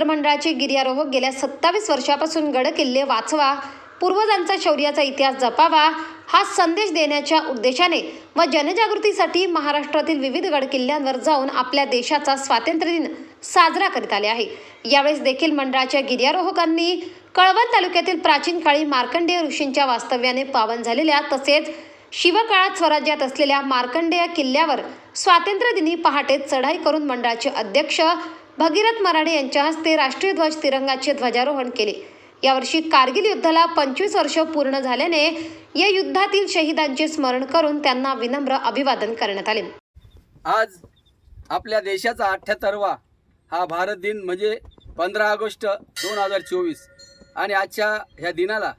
मित्रमंडळाचे गिर्यारोहक गेल्या सत्तावीस वर्षापासून गड किल्ले वाचवा पूर्वजांचा शौर्याचा इतिहास जपावा हा संदेश देण्याच्या उद्देशाने व जनजागृतीसाठी महाराष्ट्रातील विविध गड किल्ल्यांवर जाऊन आपल्या देशाचा स्वातंत्र्य दिन साजरा करीत आले आहे. यावेळेस देखील मंडळाच्या गिर्यारोहकांनी कळवण तालुक्यातील प्राचीन काळी मार्कंडेय ऋषींच्या वास्तव्याने पावन झालेल्या तसेच शिवकाळात स्वराज्यात असलेल्या मार्कंडेय किल्ल्यावर स्वातंत्र्यदिनी पहाटे चढाई करून मंडळाचे अध्यक्ष भगीरथ मराठे यांच्या हस्ते राष्ट्रीय ध्वज तिरंगाचे ध्वजारोहण केले. यावर्षी कारगिल युद्धाला पंचवीस वर्ष पूर्ण झाल्याने या युद्धातील शहीदांचे स्मरण करून त्यांना विनम्र अभिवादन करण्यात आले. आज आपल्या देशाचा अठ्ठ्याहत्तरवा हा भारत दिन म्हणजे पंधरा ऑगस्ट दोन हजार चोवीस. आणि आजच्या ह्या दिनाला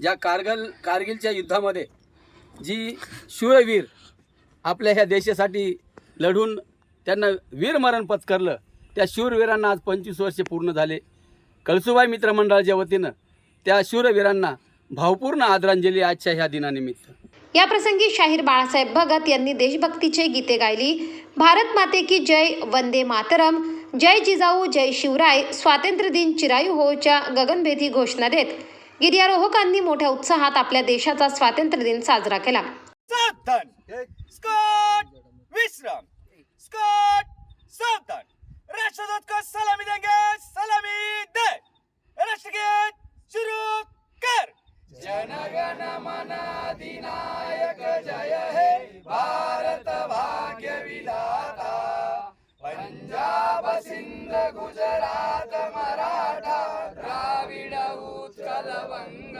ज्या कारगिल कारगिलच्या युद्धामध्ये जी शूरवीर आपल्या ह्या देशासाठी लढून त्यांना वीरमरण पत्करलं त्या शूरवीरांना आज पंचवीस वर्षे पूर्ण झाले. कळसुबाई मित्रमंडळाच्या वतीनं त्या शूरवीरांना भावपूर्ण आदरांजली आजच्या ह्या दिनानिमित्त. या प्रसंगी शाहीर बाळासाहेब भगत यांनी देशभक्तीचे गीते गायली. भारत माते की जय वंदे मातरम. जय जिजाऊ जय शिवराय. स्वातंत्र्य दिन चिरायू होच्या गगनभेदी घोषणा देत. गिर्यारोहकांनी मोठ्या उत्साहात आपल्या देशाचा स्वातंत्र्य दिन साजरा केला. सावधान. स्कॉट विश्राम. स्कॉट सावधान. राष्ट्रध्वज को सलामी देंगे सलामी दे राष्ट्रगीत शुरू कर जनगण मन अधिनायक जय हे भारत भाग्य विधाता पंजाब सिंध गुजरात मराठा द्राविड उत्कल वंग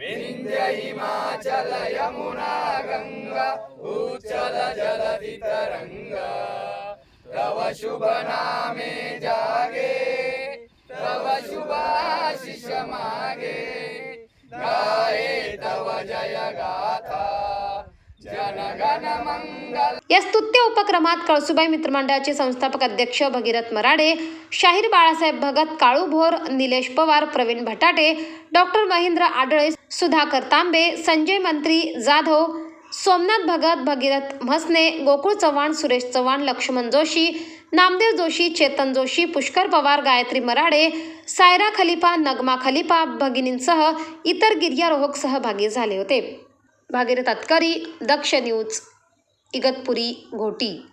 विंध्य हिमाचल यमुना गंगा उचल जलधि तरंग तव शुभ नामे जागे तव शुभाशिष मागे। गाये तव जय गाथा जनगण मंगल। या स्तुत्य उपक्रमात कळसुबाई मित्रमंडळाचे संस्थापक अध्यक्ष भगीरथ मराडे शाहीर बाळासाहेब भगत काळू भोर निलेश पवार प्रवीण भटाटे डॉक्टर महेंद्र आडळे सुधाकर तांबे संजय मंत्री जाधव सोमनाथ भगत भगीरथ म्हसने गोकुळ चव्हाण सुरेश चव्हाण लक्ष्मण जोशी नामदेव जोशी चेतन जोशी पुष्कर पवार गायत्री मराडे सायरा खलिफा नगमा खलिफा भगिनींसह इतर गिर्यारोहक सहभागी झाले होते. भागीरथ अतकरी दक्ष न्यूज इगतपुरी घोटी.